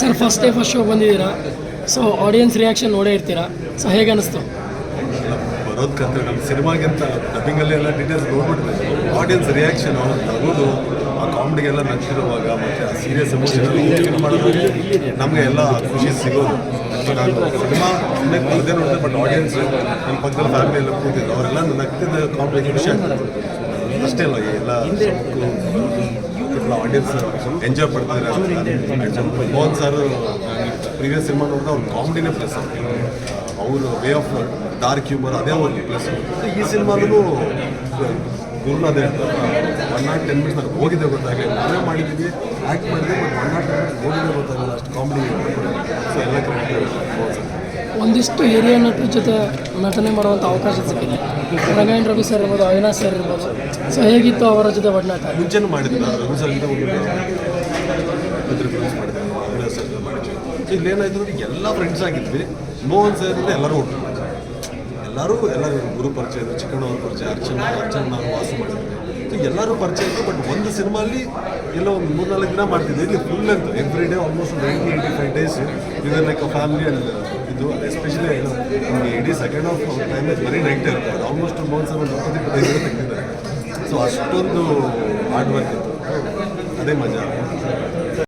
Sir first day first show ಬಂದಿದ್ದೀರಾ? So audience reaction ನೋಡೇ ಇರ್ತೀರಾ? ಸೊ ಹೇಗೆ ಅನಿಸ್ತು? ಬರೋದಕ್ಕಂತ ನಮ್ಮ ಸಿನಿಮಾಗಿಂತ ಡಬ್ಬಿಂಗಲ್ಲಿ ಎಲ್ಲ ಡೀಟೇಲ್ಸ್ ನೋಡ್ಬಿಟ್ಟಿದೆ ಆಡಿಯನ್ಸ್ ರಿಯಾಕ್ಷನ್ ಅವ್ರು ನಗೋದು ಆ ಕಾಮಿಡಿಗೆಲ್ಲ ನಗ್ತಿರುವಾಗ ಮತ್ತು ಆ ಸೀರಿಯಸ್ ಎಮೋಷನ್ ಮಾಡೋದು ನಮಗೆ ಎಲ್ಲ ಖುಷಿ ಸಿಗೋದು. ಸಿನಿಮಾ ಸುಮ್ಮನೆ ಬರದೇ ನೋಡಿದೆ ಬಟ್ ಆಡಿಯನ್ಸ್ ನಮ್ಮ ಪಕ್ಕದ ಫ್ಯಾಮಿಲಿ ಎಲ್ಲ ಕೂತಿದ್ರು. ಅವರೆಲ್ಲ ನಗ್ತಿದ್ದ ಕಾಮಿಡಿ ಖುಷಿ ಆಗ್ತದೆ ಅಷ್ಟೇ ಅಲ್ಲ ಎಲ್ಲ ಆಡಿಯನ್ಸ್ ಎಂಜಾಯ್ ಪಡ್ತಿದ್ದಾರೆ ಮೋಹನ್ ಸರ್ ಪ್ರೀವಿಯಸ್ ಸಿನಿಮಾ ನೋಡಿದ್ರೆ ಅವ್ರ ಕಾಮಿಡಿನೇ ಪ್ಲಸ್ ಅವರು ವೇ ಆಫ್ ಡಾರ್ಕ್ ಹ್ಯೂಮರ್ ಅದೇ ಅವ್ರಿಗೆ ಪ್ಲಸ್ ಈ ಸಿನಿಮಾನು ಗುರುನ ಅದೇ ಒನ್ ನಾಟ್ ಟೆನ್ ಮಿನಿಟ್ಸ್ ನಾನು ಹೋಗಿದ್ದೆ ಗೊತ್ತಾಗಲಿಲ್ಲ. ನಾವೇ ಮಾಡಿದ್ದೀವಿ ಆ್ಯಕ್ಟ್ ಮಾಡಿದ್ವಿ but one not ten minutes ಹೋಗಿದ್ದೆ ಗೊತ್ತಾಗಲ್ಲ ಅಷ್ಟು ಕಾಮಿಡಿ ಸೊ ಎಲ್ಲ ಕ್ರೆಡಿಟ್ ಒಂದಿಷ್ಟು ಹಿರಿಯ ನಟರ ಜೊತೆ ನಟನೆ ಮಾಡುವಂಥ ಅವಕಾಶ ಸಿಕ್ಕಿದೆ. ರಂಗಾಯಣ ರವಿ ಸರ್ ಇರ್ಬೋದು, ಅವಿನಾಶ್ ಸರ್ ಇರ್ಬೋದು. ಸೊ ಹೇಗಿತ್ತು ಅವರ ಜೊತೆ ಒಡನಾಟ? ಮುಂಚೆನೂ ಮಾಡಿದ್ದೆ ಇಲ್ಲೇನಾಯ್ತು ಅಂದ್ರೆ ಎಲ್ಲ ಫ್ರೆಂಡ್ಸ್ ಆಗಿದ್ವಿ. ಮೋಹನ್ ಸರ್ ಎಲ್ಲರೂ ಒಟ್ಟು ಎಲ್ಲರೂ ಎಲ್ಲರೂ ಗುರು ಪರಿಚಯ, ಚಿಕ್ಕಣ್ಣವ್ರ ಪರಿಚಯ, ಅರ್ಚನಾ, ಅರ್ಚನ ನಾನು ವಾಸ ಮಾಡಿದ್ವಿ ಎಲ್ಲರೂ ಪರಿಚಯ ಇತ್ತು ಬಟ್ ಒಂದು ಸಿನಿಮಾಲಿ ಎಲ್ಲ ಒಂದು ಮೂರು ನಾಲ್ಕು ದಿನ ಮಾಡ್ತಿದ್ದೆ. ಇಲ್ಲಿ ಫುಲ್ ಅಂತ every day almost ninety eighty five days ಇದರ್ ಲೈಕ್ ಅ ಫ್ಯಾಮಿಲಿ ಅಂಡ್ ಇದು ಎಸ್ಪೆಷಲಿ ನಮಗೆ ಇಡೀ ಸೆಕೆಂಡ್ ಆಫ್ ಟೈಮ್ ಬರೀ ನೈಟ್ ಇರುತ್ತೆ. ಅದು ಆಲ್ಮೋಸ್ಟ್ ಒಂದು ಒಂದು ತೆಗೆದಿದ್ದಾರೆ. ಸೊ ಅಷ್ಟೊಂದು ಹಾರ್ಡ್ ವರ್ಕ್ ಇತ್ತು. ಅದೇ ಮಜಾ.